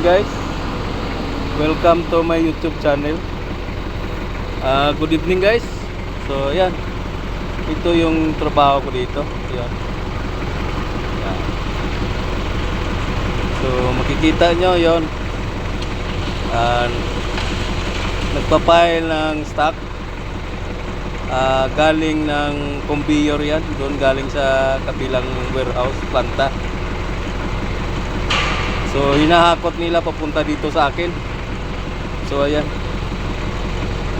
guys. Welcome to my YouTube channel. Ah, Good evening guys. So ayan Ito yung trabaho ko dito. Ayan. Ayan. So makikita nyo yon. Ah, Nagpapile ng stock. Ah, Galing ng conveyor yan. Doon galing sa kabilang warehouse planta So hinahakot nila papunta dito sa akin. So ayan.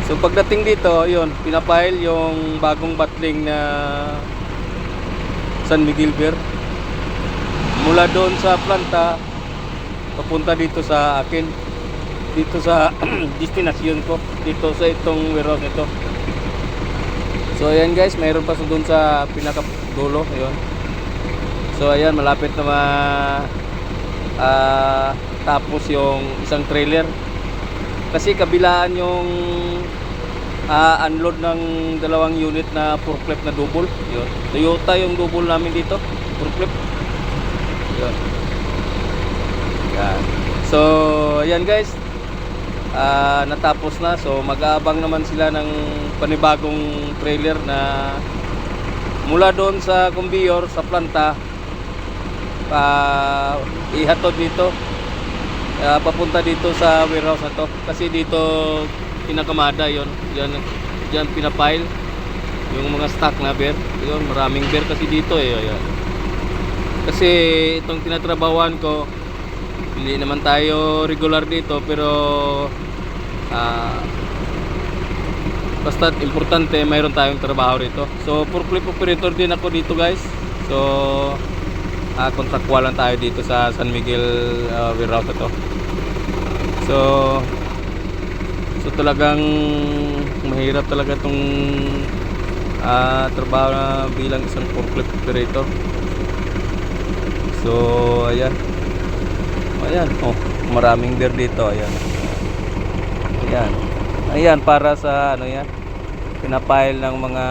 So pagdating dito, yun, pinapile yung bagong battling na San Miguel Beer. Mula doon sa planta papunta dito sa akin. Dito sa destination ko, dito sa itong warehouse nito. So ayan guys, mayroon pa sa doon sa pinaka dulo, ayun. So ayan, malapit na ma Ah, tapos yung isang trailer. Kasi kabilaan yung ah, unload ng dalawang unit na forklift na double. Yun. Toyota yung double namin dito forklift. Yun. Yan. So ayan guys. Ah, natapos na. So mag-aabang naman sila ng panibagong trailer na mula doon sa conveyor sa planta pa ihatod dito. Ah, papunta dito sa warehouse na to. Kasi dito pinakamada yon yan yan pinapile yung mga stock na beer yun maraming beer kasi dito eh ayan. kasi itong tinatrabawan ko hindi naman tayo regular dito pero ah basta importante mayroon tayong trabaho rito. So forklift operator din ako dito guys. So uh, contractual lang tayo dito sa San Miguel uh, warehouse na to. So so talagang mahirap talaga tong uh, trabaho na bilang isang forklift operator. So ayan. Ayan oh maraming beer dito ayan. Ayan. Ayan para sa ano yan pinapile ng mga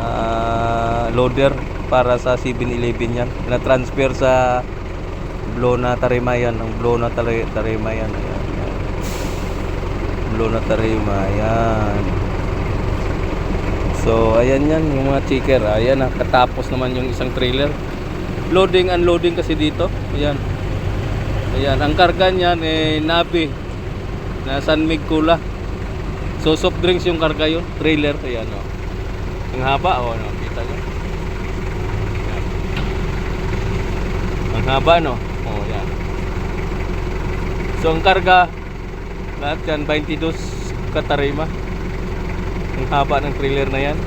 ah, loader para sa 7-Eleven yan. Na-transfer sa Blow na Tarima yan. Ang Blow na Tari- Tarima yan. Ayan, ayan. Blow na Tarima. Ayan. So, ayan yan. Yung mga checker. Ayan na. Katapos naman yung isang trailer. Loading, unloading kasi dito. Ayan. Ayan. Ang karga niyan eh, Nabi. Na San Mig Kula. So, soft drinks yung karga yun. Trailer. Ayan o. Ang haba. O, ano, kita nyo. Ang haba no? Oh, yan. So ang karga lahat yan 22 katarima. Ang haba ng trailer na yan.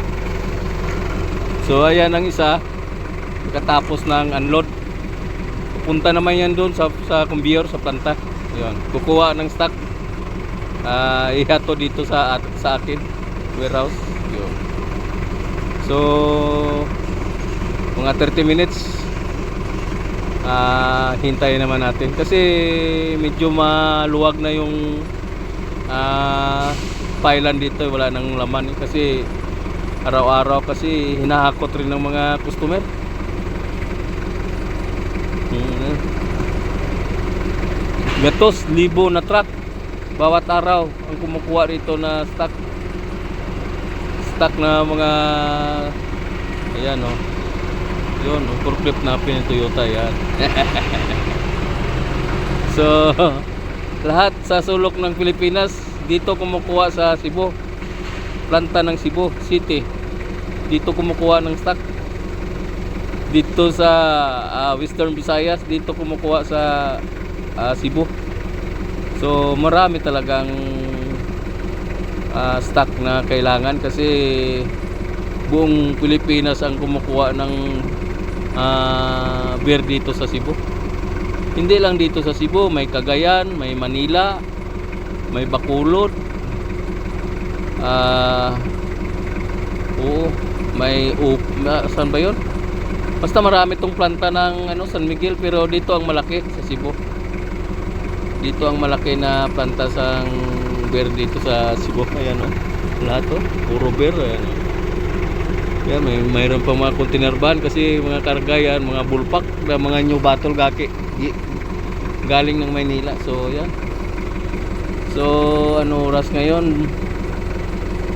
So ayan ang isa katapos ng unload. Pupunta naman yan doon sa sa conveyor sa planta. Ayun, kukuha ng stock. Ah, ihato dito sa sa akin warehouse. Yun. So mga 30 minutes ah hintayin naman natin. Kasi medyo maluwag na yung ah pailan dito. Wala nang laman eh. kasi araw-araw kasi hinahakot rin ng mga customer. Hmm. gatos libo na truck. Bawat araw ang kumukuha rito na stock. Stock na mga ayan oh yun, forklift na pin Toyota yan. so, lahat sa sulok ng Pilipinas dito kumukuha sa Cebu. Planta ng Cebu City. Dito kumukuha ng stock. Dito sa ah, Western Visayas, dito kumukuha sa ah, Cebu. So, marami talagang ah, stock na kailangan kasi buong Pilipinas ang kumukuha ng ah beer dito sa Cebu. Hindi lang dito sa Cebu, may Cagayan, may Manila, may Bacolod. Ah Oo, may up, na, saan ba 'yon? Basta marami tong planta ng ano San Miguel pero dito ang malaki sa Cebu. Dito ang malaki na planta sa beer dito sa Cebu. Ayan oh. Lahat oh, puro beer ayan oh. Yan, may mayroon pa mga container van kasi mga karga yan, mga bulpak, mga new battle gaki. Galing ng Maynila. So, yan. So, ano oras ngayon?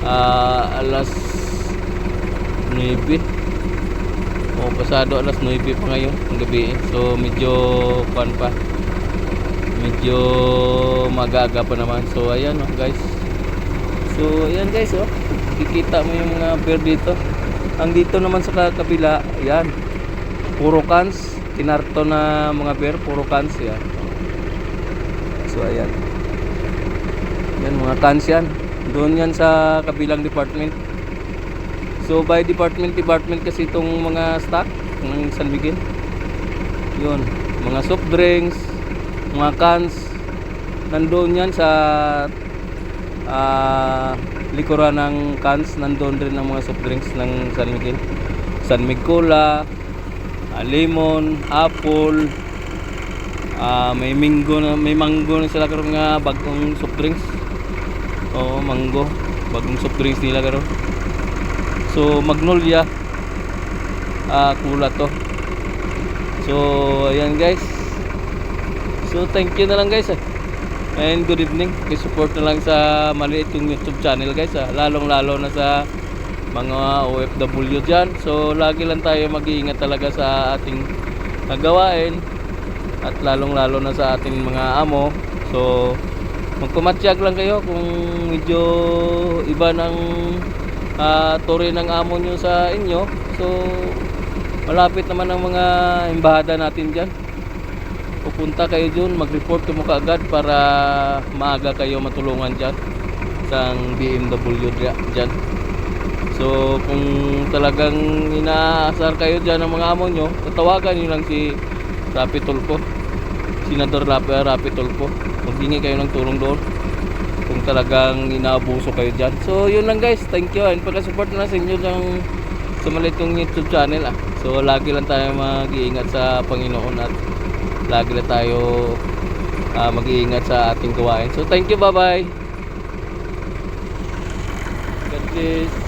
Ah, alas 9. O, pasado alas 9 pa ngayon, ng gabi. So, medyo kuan pa. Medyo magaga pa naman. So, ayan oh, guys. So, ayan guys, oh. Kikita mo yung mga bear dito. Ang dito naman sa kabila, ayan. Puro cans. Tinarto na mga bear, puro cans yan. So, ayan. Yan, mga cans yan. Doon yan sa kabilang department. So, by department, department kasi itong mga stock ng San Miguel. Yun. Mga soft drinks, mga cans. Nandoon yan sa ah likuran ng cans. Nandoon rin ang mga soft drinks ng San Miguel. San Mig Cola, ah, lemon, apple, ah may mango na may mango na sila karon nga bagong soft drinks. Oo, mango. Bagong soft drinks nila karon. So Magnolia ah kula to. So ayan guys. So thank you na lang guys. ah. And good evening. support na lang sa maliit yung YouTube channel guys. ah. Lalong lalo na sa mga OFW dyan. So lagi lang tayo mag-iingat talaga sa ating nagawain at lalong lalo na sa ating mga amo. So magkumatsyag lang kayo kung medyo iba ng ah turi ng amo nyo sa inyo. So malapit naman ang mga embahada natin dyan. Pupunta kayo dyan, mag-report mo kaagad para maaga kayo matulungan dyan sa BMW dya- dyan. So kung talagang inaasar kayo dyan ng mga amo nyo, tatawagan nyo lang si Rapi Tulfo. Senador Rapi, Rapi Tulfo. Maghingi kayo ng tulong doon kung talagang inaabuso kayo dyan. So yun lang guys, thank you and pagka-support na sa inyo ng sa maliit YouTube channel ah. So lagi lang tayo mag-iingat sa Panginoon at lagi lang tayo ah, mag-iingat sa ating gawain. So thank you, bye-bye. God bless.